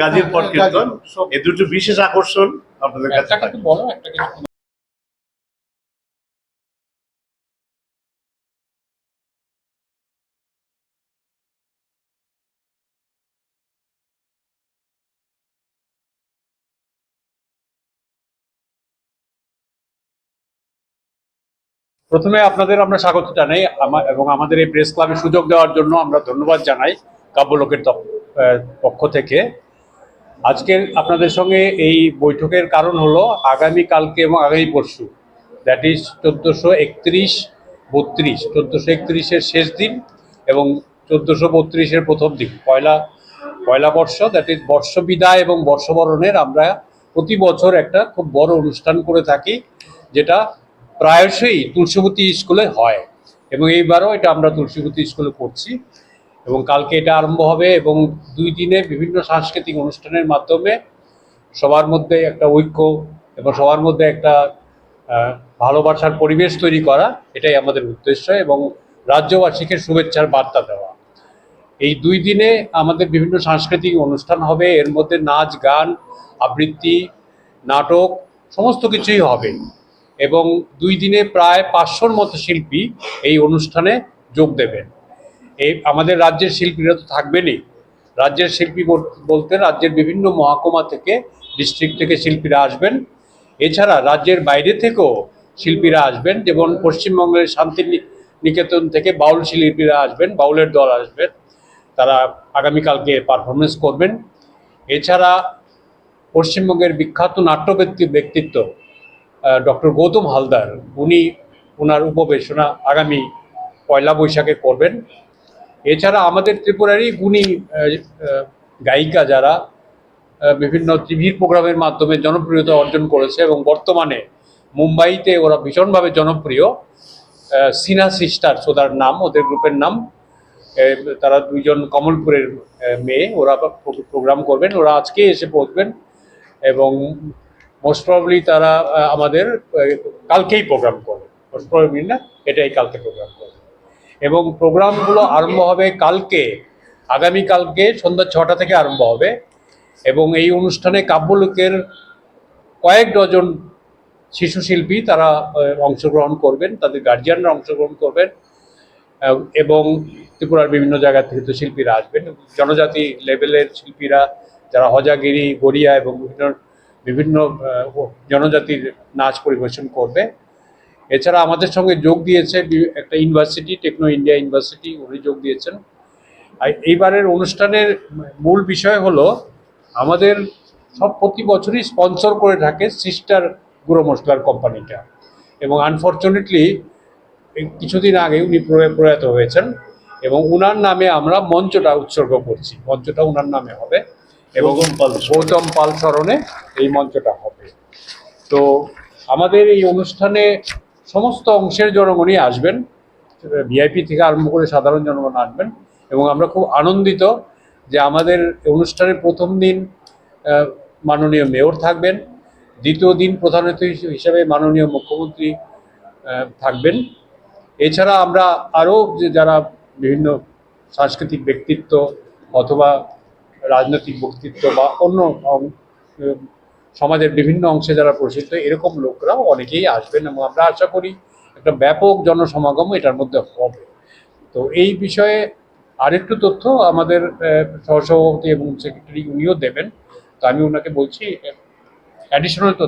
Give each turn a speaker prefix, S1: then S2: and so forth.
S1: গাজীর পট কীর্তন এই দুটো বিশেষ আকর্ষণ আপনাদের কাছে
S2: একটা প্রথমে আপনাদের আমরা স্বাগত জানাই। এবং আমাদের এই প্রেস ক্লাবে সুযোগ দেওয়ার জন্য আমরা ধন্যবাদ জানাই কাব্যলোকের আহ, পক্ষ থেকে। আজকে আপনাদের সঙ্গে এই বৈঠকের কারণ হলো আগামী কালকে এবং আগামী পরশু দ্যাট ইজ চোদ্দোশো একত্রিশ, বত্রিশ, চোদ্দোশো একত্রিশের শেষ দিন এবং চোদ্দোশো বত্রিশের প্রথম দিন। পয়লা পয়লা বর্ষ দ্যাট ইজ বর্ষ বিদায় এবং বর্ষবরণের আমরা প্রতি বছর একটা খুব বড় অনুষ্ঠান করে থাকি, যেটা প্রায়শই তুলসীবতী স্কুলে হয় এবং এইবারও এটা আমরা তুলসীবতী স্কুলে করছি। এবং কালকে এটা আরম্ভ হবে এবং দুই দিনে বিভিন্ন সাংস্কৃতিক অনুষ্ঠানের মাধ্যমে সবার মধ্যে একটা ঐক্য এবং সবার মধ্যে একটা ভালোবাসার পরিবেশ তৈরি করা, এটাই আমাদের উদ্দেশ্য এবং রাজ্যবাসীকে শুভেচ্ছার বার্তা দেওয়া। এই দুই দিনে আমাদের বিভিন্ন সাংস্কৃতিক অনুষ্ঠান হবে, এর মধ্যে নাচ, গান, আবৃত্তি, নাটক, সমস্ত কিছুই হবে। এবং দুই দিনে প্রায় পাঁচশোর মতো শিল্পী এই অনুষ্ঠানে যোগ দেবেন। এই আমাদের রাজ্যের শিল্পীরা তো থাকবেনই। রাজ্যের শিল্পী বল- বলতে রাজ্যের বিভিন্ন মহকুমা থেকে ডিস্ট্রিক্ট থেকে শিল্পীরা আসবেন। এছাড়া রাজ্যের বাইরে থেকেও শিল্পীরা আসবেন, যেমন পশ্চিমবঙ্গের শান্তি নিকেতন থেকে বাউল শিল্পীরা আসবেন, বাউলের দল আসবেন। তারা আগামীকালকে পারফরমেন্স করবেন। এছাড়া পশ্চিমবঙ্গের বিখ্যাত নাট্য ব্যক্তিত্ব ডক্টর গৌতম হালদার, উনি ওনার উপবেশনা আগামী পয়লা বৈশাখে করবেন। এছাড়া আমাদের ত্রিপুরারই গুণী গায়িকা যারা বিভিন্ন টিভির প্রোগ্রামের মাধ্যমে জনপ্রিয়তা অর্জন করেছে এবং বর্তমানে মুম্বাইতে ওরা ভীষণভাবে জনপ্রিয় সিনা সিস্টার ওদের নাম, ওদের গ্রুপের নাম। তারা দুইজন কমলপুরের মেয়ে, ওরা প্রোগ্রাম করবেন, ওরা আজকে এসে পৌঁছবেন এবং মোস্ট প্রবলি তারা আমাদের কালকেই প্রোগ্রাম করবে। মোস্ট প্রবলি না, এটাই কালকে প্রোগ্রাম করবে। এবং প্রোগ্রামগুলো আরম্ভ হবে কালকে আগামী কালকে সন্ধ্যা ছটা থেকে আরম্ভ হবে। এবং এই অনুষ্ঠানে কাব্যলোকের কয়েক ডজন শিশু শিল্পী তারা অংশগ্রহণ করবেন, তাদের গার্জিয়ানরা অংশগ্রহণ করবেন। এবং ত্রিপুরার বিভিন্ন জায়গা থেকে তো শিল্পীরা আসবেন। জনজাতি লেভেলের শিল্পীরা যারা হজাগিরি, গড়িয়া এবং বিভিন্ন বিভিন্ন জনজাতির নাচ পরিবেশন করবে। এছাড়া আমাদের সঙ্গে যোগ দিয়েছে একটা ইউনিভার্সিটি টেকনো ইন্ডিয়া ইউনিভার্সিটি উনি যোগ দিয়েছেন। আর এইবারের অনুষ্ঠানের মূল বিষয় হলো আমাদের সব প্রতি বছরই স্পন্সর করে থাকে সিস্টার গুঁড়ো মশলার কোম্পানিটা। এবং আনফর্চুনেটলি কিছুদিন আগে উনি প্রয়া- প্রয়াত হয়েছেন এবং উনার নামে আমরা মঞ্চটা উৎসর্গ করছি। মঞ্চটা উনার নামে হবে এবং
S1: গৌতম পাল
S2: স্মরণে এই মঞ্চটা হবে। তো আমাদের এই অনুষ্ঠানে সমস্ত অংশের জনগণই আসবেন ভিআইপি থেকে আরম্ভ করে সাধারণ জনগণ আসবেন, এবং আমরা খুব আনন্দিত যে আমাদের অনুষ্ঠানের প্রথম দিন মাননীয় মেয়র থাকবেন, দ্বিতীয় দিন প্রধান অতিথি হিসেবে মাননীয় মুখ্যমন্ত্রী থাকবেন। এছাড়া আমরা আরও যে যারা বিভিন্ন সাংস্কৃতিক ব্যক্তিত্ব অথবা রাজনৈতিক ব্যক্তিত্ব বা অন্য সমাজের বিভিন্ন অংশে যারা প্রসিদ্ধ, এরকম লোকরাও অনেকেই আসবেন এবং আমরা আশা করি একটা ব্যাপক জনসমাগম এটার মধ্যে হবে। তো এই বিষয়ে আরেকটু তথ্য আমাদের সহসভাপতি এবং সেক্রেটারি উনিও দেবেন। তো আমি ওনাকে বলছি অ্যাডিশনাল তথ্য